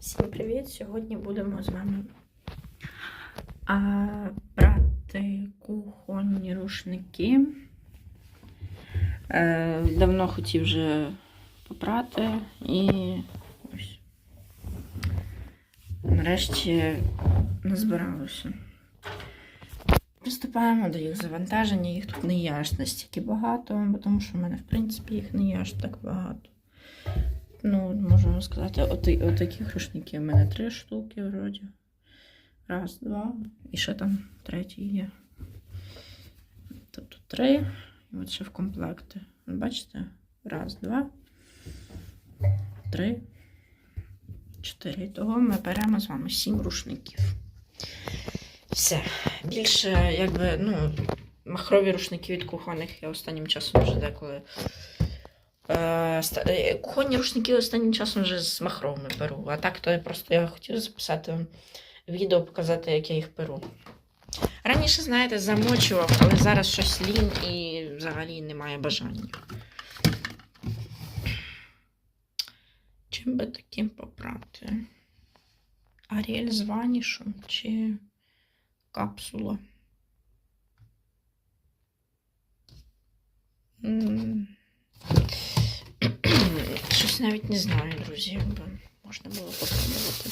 Всім привіт! Сьогодні будемо з вами а, брати кухонні рушники. Е, давно хотів вже попрати і ось. Нарешті назбиралося. Приступаємо до їх завантаження. Їх тут не є аж настільки багато, тому що в мене, в принципі, їх не є аж так багато. Ну, можу вам сказати, от, от рушників у мене три штуки вроді. Раз, два. І ще там третій є. Тобто три. І от ще в комплекти. Бачите? Раз, два, три, чотири. Того ми беремо з вами сім рушників. Все. Більше, якби, ну, махрові рушники від кухонних я останнім часом вже деколи. Е, е, Кухонні рушники останнім часом вже з махровими беру. А так то я просто я хотів записати відео, показати, як я їх беру. Раніше, знаєте, замочував, але зараз щось лінь і взагалі немає бажання. Чим би таким попрати? Аріель з ванішем чи капсула? М. Щось навіть не знаю, друзі, можна було попробувати.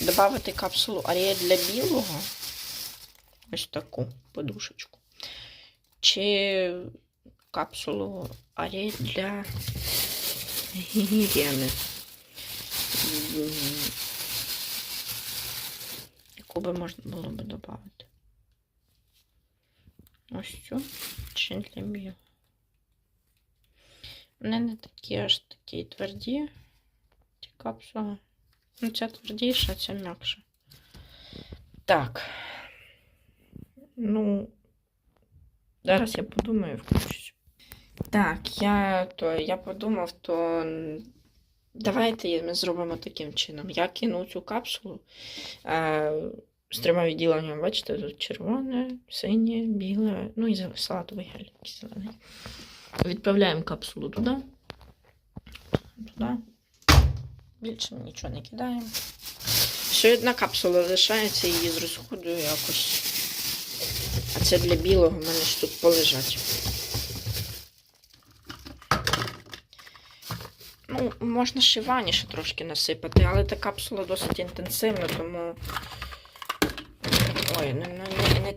Добавити капсулу Арія для білого. Ось таку подушечку. Чи капсулу Арія для гігієни. Яку би можна було би додати? Ось цю чи для білого. Вони не такі аж такі тверді. Ті капсули. Ну, ця твердіша, ця м'якша. Так. Ну, зараз я подумаю, включусь. Так, я то я подумав, то давайте ми зробимо таким чином. Я кину цю капсулу е, з трьома відділеннями. Бачите, тут червоне, синє, біле, ну і салатовий гель який зелений. Відправляємо капсулу туди. Туди. Більше нічого не кидаємо. Ще одна капсула лишається, її зрозходую якось. А це для білого в мене ж тут полежать. Ну, можна ще вані ще трошки насипати, але та капсула досить інтенсивна, тому. Ой, не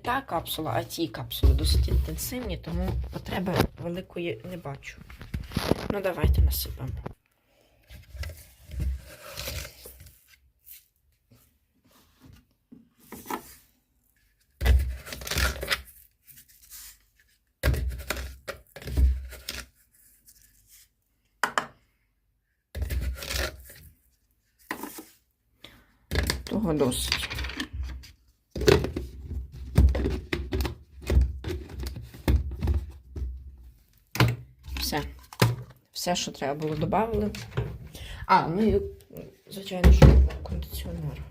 та капсула, а ті капсули досить інтенсивні, тому потреби великої не бачу. Ну, давайте насипемо. Того досить. Все. Все, що треба було, додали. А, ну і, звичайно, що кондиціонер.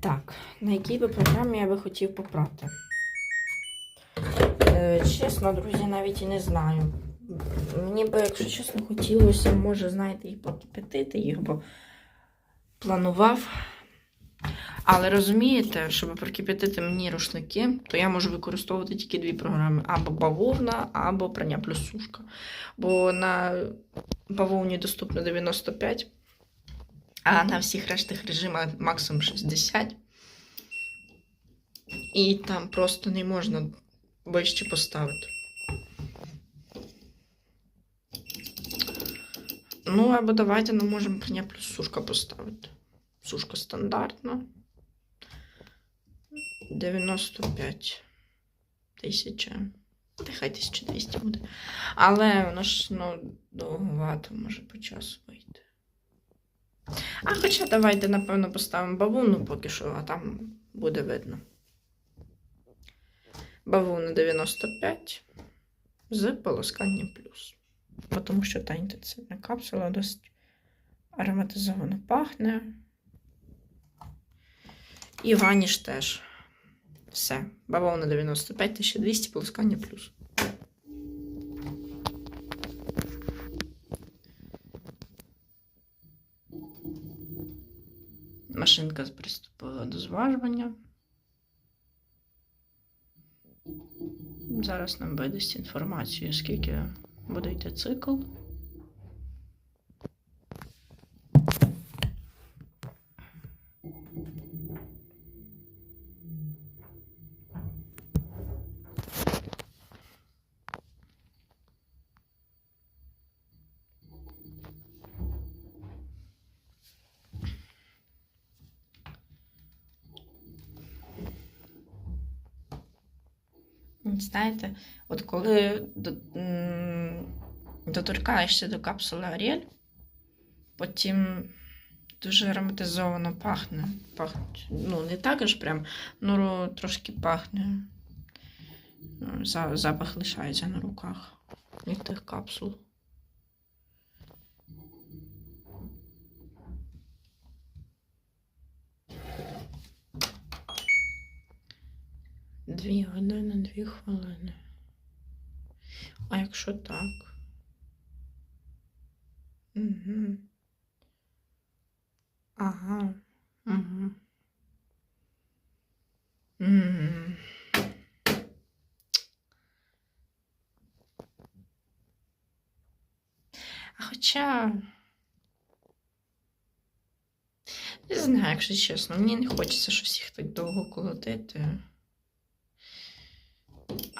Так, на якій би програмі я би хотів попрати? Е, Чесно, друзі, навіть і не знаю. Мені би, якщо чесно, хотілося, може, знаєте, і покипятити їх, бо планував. Але розумієте, щоб прокипятити мені рушники, то я можу використовувати тільки дві програми: або бавовна, або прання плюс сушка. Бо на бавовні доступно 95, а на всіх рештах режимах максимум 60. І там просто не можна вище поставити. Ну, або давайте ми можемо прання плюс сушка поставити. Сушка стандартна. 95 тисяча. Та хай 1200 буде. Але воно ж ну, довгувато може по часу вийти. А хоча давайте, напевно, поставимо бавуну поки що, а там буде видно. Бавовна 95 з полосканням плюс. Тому що та інтенсивна капсула досить ароматизовано пахне. І ваніш теж. Все. Бавовна 95, 1200, полоскання плюс. Машинка приступила до зважування. Зараз нам видасть інформацію, скільки буде йти цикл. Знаєте, от коли доторкаєшся до капсули Аріель, потім дуже ароматизовано пахне. пахне. Ну, не так аж прям, ну трошки пахне. Ну, Запах лишається на руках від тих капсул. Дві години, дві хвилини. А якщо так? Угу. Ага. Угу. А хоча. Не знаю, якщо чесно, мені не хочеться щось їх так довго колотити.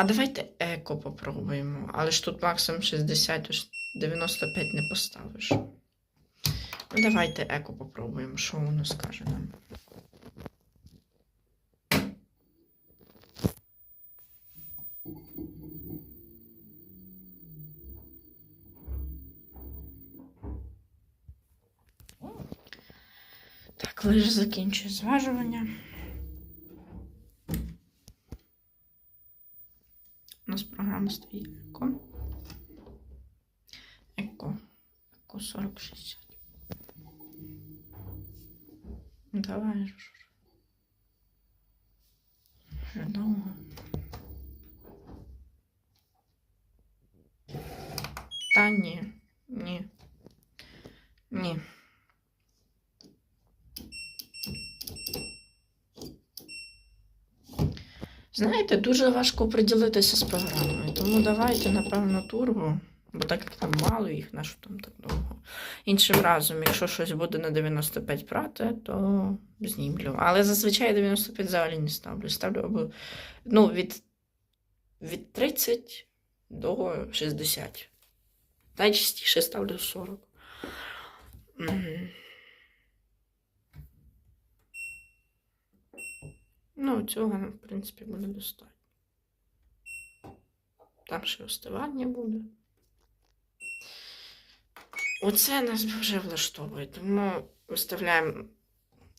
А давайте еко попробуємо. Але ж тут максимум 60, тож 95 не поставиш. Ну, давайте еко попробуємо, що воно скаже нам. Так, лише закінчує зважування. Нас ecco. Ecco, ecco. Еко 4060. Давай ж. Вже довго. Та ні. Ні. Ні. Знаєте, дуже важко приділитися з програмою, тому давайте, напевно, турбо, бо так як там мало їх, на що там так довго. Іншим разом, якщо щось буде на 95 прати, то знімлю. Але зазвичай 95 взагалі не ставлю. Ставлю або ну, від, від 30 до 60. Найчастіше ставлю 40. Мгм. Ну, цього в принципі, буде достатньо. Там ще остивання буде. Оце нас вже влаштовує, тому виставляємо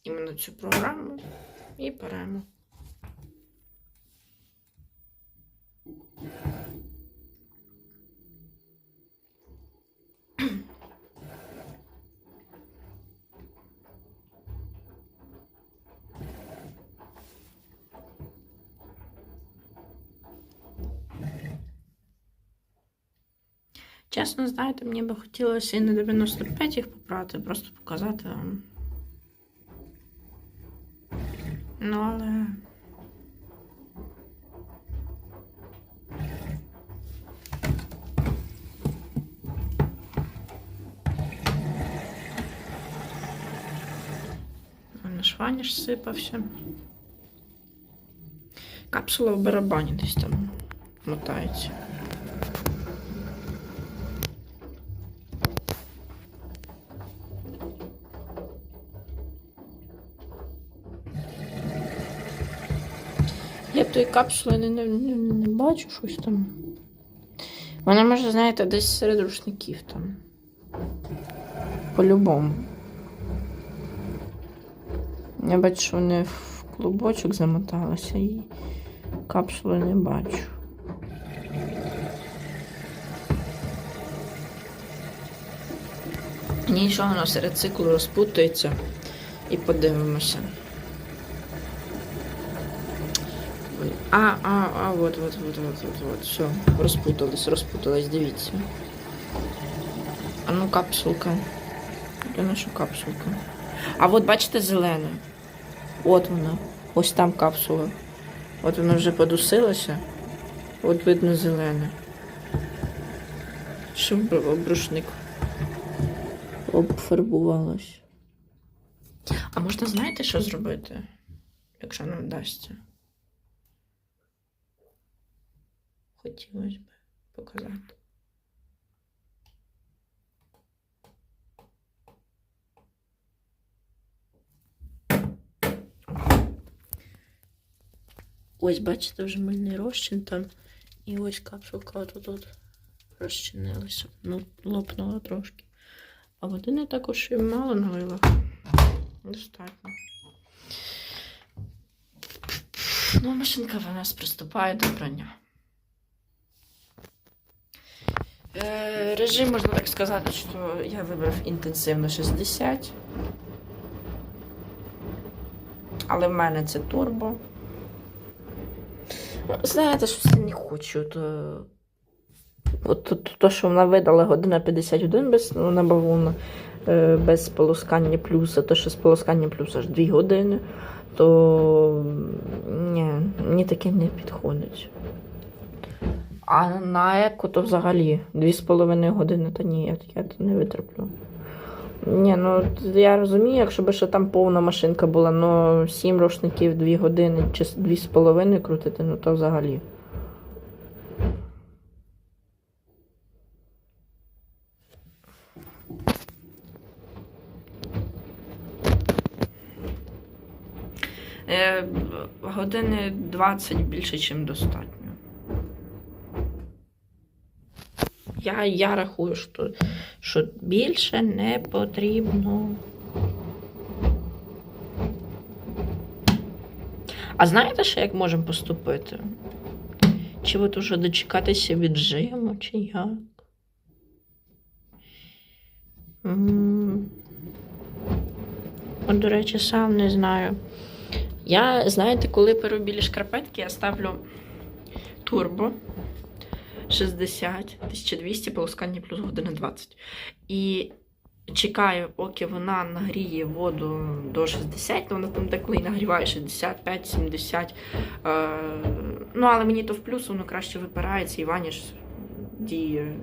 іменно цю програму і беремо. Чесно, знаєте, мені би хотілося і на 95 їх попрати, просто показати вам. Ну, але. Наш ваніш сипався. Капсула в барабані десь там мотається. Я тої капсули не, не, не, не бачу щось там. Вона може, знаєте, десь серед рушників там. По-любому. Я бачу, що вони в клубочок замоталися і капсули не бачу. Нічого воно серед циклу розпутується і подивимося. А, а, а, вот, вот, вот, вот, вот, вот, все. Розпутались, розпутались, дивіться. А ну капсулка. Де наша капсулка? А от бачите зелене. От вона. Ось там капсула. От вона вже подусилася. От видно зелене. Що об- рушник обфарбувалась. А можна знаєте, що зробити, якщо нам вдасться? Хотілося б показати. Ось, бачите, вже мильний розчин там. І ось капсулка отут от розчинилася. Ну, лопнула трошки. А води не також і мало налила. Достатньо. Ну, машинка в нас приступає до прання. Е, режим, можна так сказати, що я вибрав інтенсивно 60. Але в мене це турбо. Ну, Знаєте, що я не хочу. То... От то, то, що вона видала година 51 без ну, на е, без полоскання плюса, то що з полоскання плюса аж 2 години, то ні, мені таке не підходить. А на еко то взагалі 2,5 години, та ні, я, я не витерплю. Ні, ну я розумію, якщо б ще там повна машинка була, ну 7 рушників 2 години чи 2,5 крутити, ну то взагалі. Е, години 20 більше, ніж достатньо. Я, я рахую, що, що більше не потрібно. А знаєте, ще як можемо поступити? Чи от уже дочекатися віджиму, чи як? М. От, до речі, сам не знаю. Я, знаєте, коли перу білі шкарпетки, я ставлю турбо 60, 1200, полоскання плюс година 20. І чекаю, поки вона нагріє воду до 60, то вона там деколи і нагріває 65, 70. Е, ну, але мені то в плюс воно краще випирається, і ваніш діє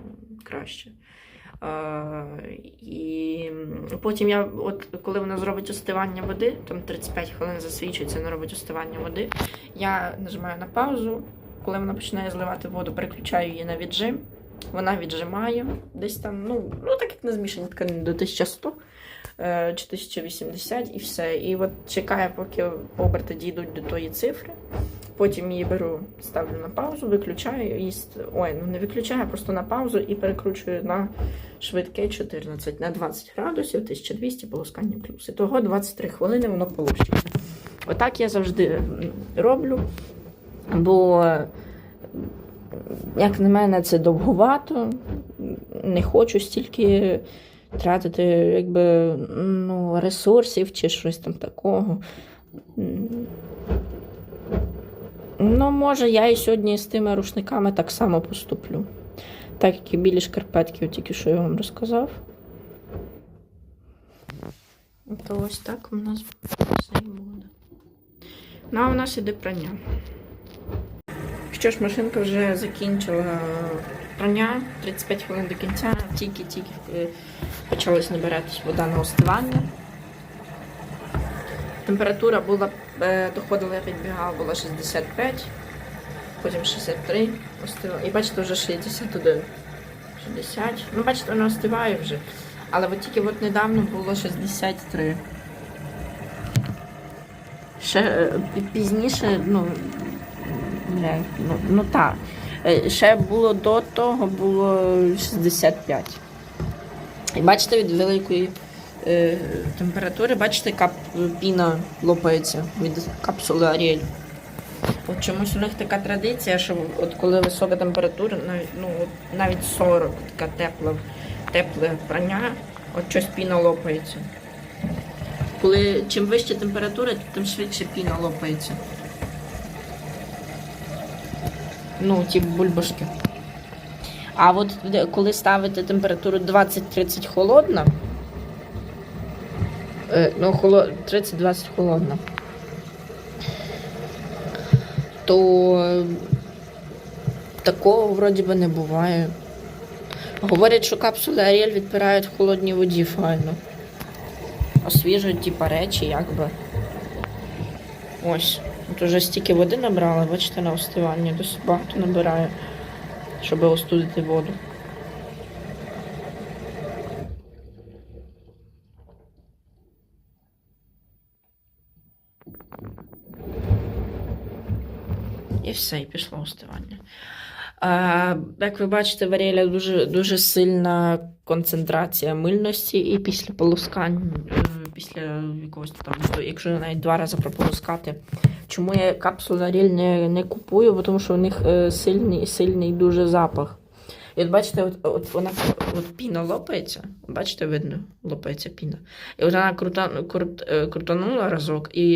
краще. Е, і потім я, от коли вона зробить остивання води, там 35 хвилин засвідчується, вона робить остивання води. Я нажимаю на паузу. Коли вона починає зливати воду, переключаю її на віджим. Вона віджимає десь там, ну, ну так як на змішані тканини до 1100 е, чи 1080 і все. І от чекаю, поки оберти дійдуть до тої цифри. Потім її беру, ставлю на паузу, виключаю і ой, ну не виключаю, а просто на паузу і перекручую на швидке 14 на 20 градусів, 1200 полоскання плюс. І того 23 хвилини воно получиться. Отак я завжди роблю. Бо, як на мене, це довгувато. Не хочу стільки тратити якби, ну, ресурсів чи щось там такого. Ну, може, я і сьогодні з тими рушниками так само поступлю. Так як і білі шкарпетки, тільки що я вам розказав. То ось так у нас все і буде. Ну, а у нас іде прання. Що ж, машинка вже закінчила прання 35 хвилин до кінця, тільки-тільки е, почалась набиратись вода на остивання. Температура була, е, доходила, я підбігала, була 65, потім 63 остила. І бачите, вже 61. 60. Ну, бачите, вона остиває вже. Але от тільки от недавно було 63. Ще е, пізніше, ну, ну, ну так. Е, Ще було до того, було 65. І бачите, від великої е, температури, бачите, кап, піна лопається від капсули Аріель. От чомусь у них така традиція, що от коли висока температура, навіть, ну, навіть 40, така тепла, тепле прання, от щось піна лопається. Коли чим вища температура, тим швидше піна лопається. Ну, ті бульбашки. А от коли ставити температуру 20-30 холодна, е, ну, холо- 30-20 холодна, то е, такого вроді би не буває. Говорять, що капсули Аріель відпирають в холодній воді файно. Освіжують типа речі, якби. Ось. От уже стільки води набрала, бачите, на остивання. Досить багато набирає, щоб остудити воду. І все, і пішло остивання. А, як ви бачите, в Аріеля дуже, дуже сильна концентрація мильності, і після полоскань, е, після якогось там, якщо навіть два рази прополоскати. Чому я капсулу Аріель не, не купую? Тому що у них е, сильний, сильний дуже запах. І от бачите, от, от вона от піна лопається. Бачите, видно, лопається піна. І от вона крута, крут, е, крутанула разок, і,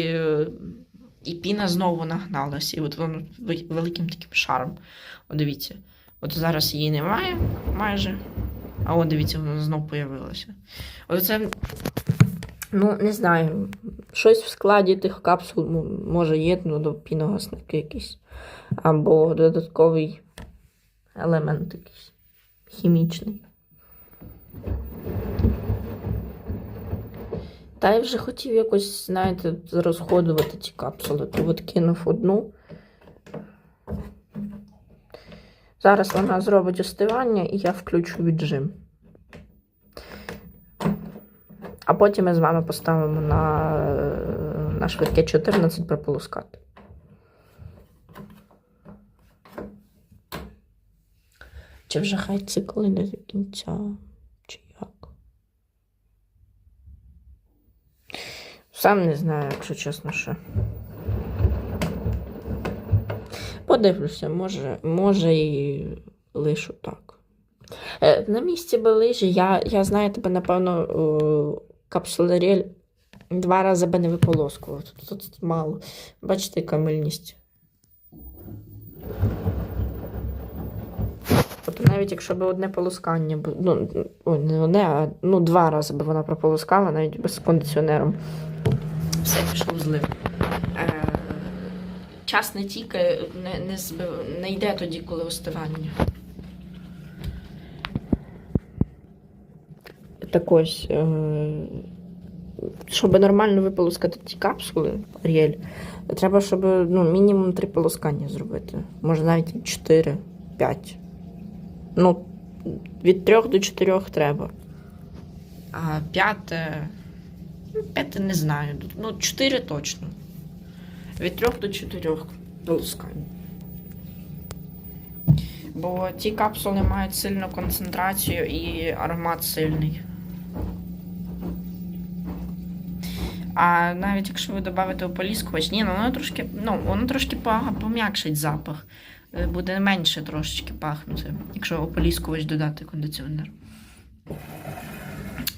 і піна знову нагналась. І от воно великим таким шаром. От дивіться. От зараз її немає майже. А от дивіться, вона знов появилася. От це, ну, не знаю. Щось в складі тих капсул може є, ну, до піногасники якісь. Або додатковий елемент якийсь хімічний. Та я вже хотів якось, знаєте, розходувати ці капсули, то от кинув одну. Зараз вона зробить остивання і я включу віджим. А потім ми з вами поставимо на, е, на швидке 14 прополоскати. Чи вже хай цикл йде до кінця, чи як? Сам не знаю, якщо чесно, що. Подивлюся, може, може і лишу так. Е, на місці би лижі, я, я знаю тебе, напевно, о, капсулерель два рази би не виполоскував. Тут, тут мало. Бачите, яка мильність. Тобто навіть якщо б одне полоскання, ну, не одне, а ну, два рази би вона прополоскала, навіть без кондиціонером. Все пішло в злив. Е, час не тільки не, не, не йде тоді, коли остивання. Так ось, е, щоб нормально виполоскати ті капсули, Аріель, треба, щоб ну, мінімум три полоскання зробити. Може навіть 4, 5. Ну, від 3 до 4 треба. А п'яте. Ну, п'яте не знаю. Ну, 4 точно. Від 3 до 4 полоскань. Бо ті капсули мають сильну концентрацію і аромат сильний. А навіть якщо ви додаєте ополіскувач, ні, ну воно трошки, ну, воно трошки пом'якшить запах. Е, Буде менше трошечки пахнути, якщо ополіскувач додати кондиціонер.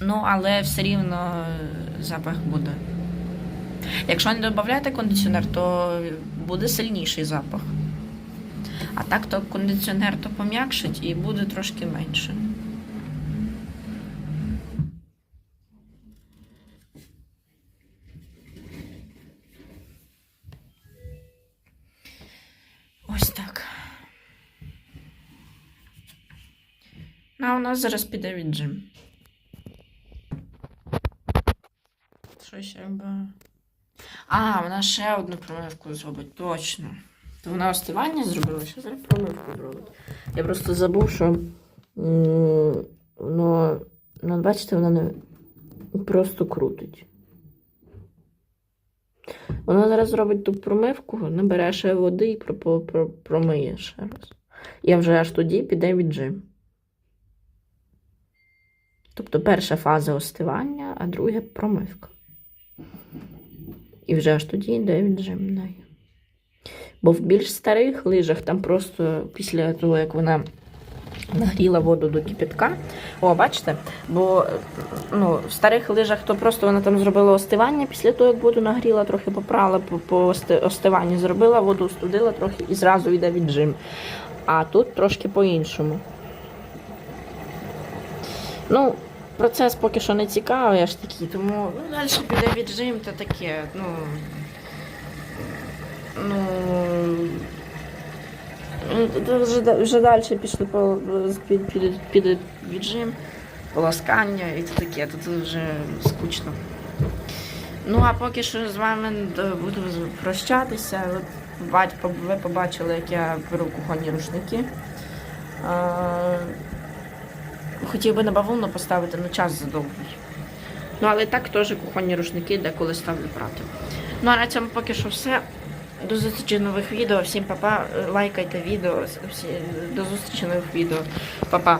Ну, але все рівно е, запах буде. Якщо не додаєте кондиціонер, то буде сильніший запах. А так то кондиціонер то пом'якшить і буде трошки менше. Ось так. Ну, А у нас зараз піде віджим. Щось треба. А, вона ще одну промивку зробить, точно. То вона остивання зробила, що зараз промивку зробить. Я просто забув, що воно, ну, бачите, воно не просто крутить. Вона зараз зробить ту промивку, набере ще води і про, про, промиє ще раз. І вже аж тоді піде віджим. Тобто перша фаза остивання, а друга промивка. І вже аж тоді йде віджим неї. Бо в більш старих лижах там просто після того, як вона нагріла воду до кипятка. О, бачите? Бо ну, в старих лижах то просто вона там зробила остивання після того, як воду нагріла, трохи попрала по, по ости- остиванню, зробила воду, остудила трохи і зразу йде віджим. А тут трошки по-іншому. Ну, процес поки що не цікавий, аж такий, тому ну, далі піде віджим, то таке, ну. Ну. ну, Вже, вже далі пішли по під, під, під віджим, полоскання і це таке, це вже скучно. Ну, а поки що з вами е, буду прощатися. Ви, побачили, як я беру кухонні рушники. Хотів би на бавовну поставити, але час задовгий. Ну, але так теж кухонні рушники деколи ставлю прати. Ну, а на цьому поки що все. До зустрічі нових відео. Всім па-па. Лайкайте відео. До зустрічі нових відео. Па-па.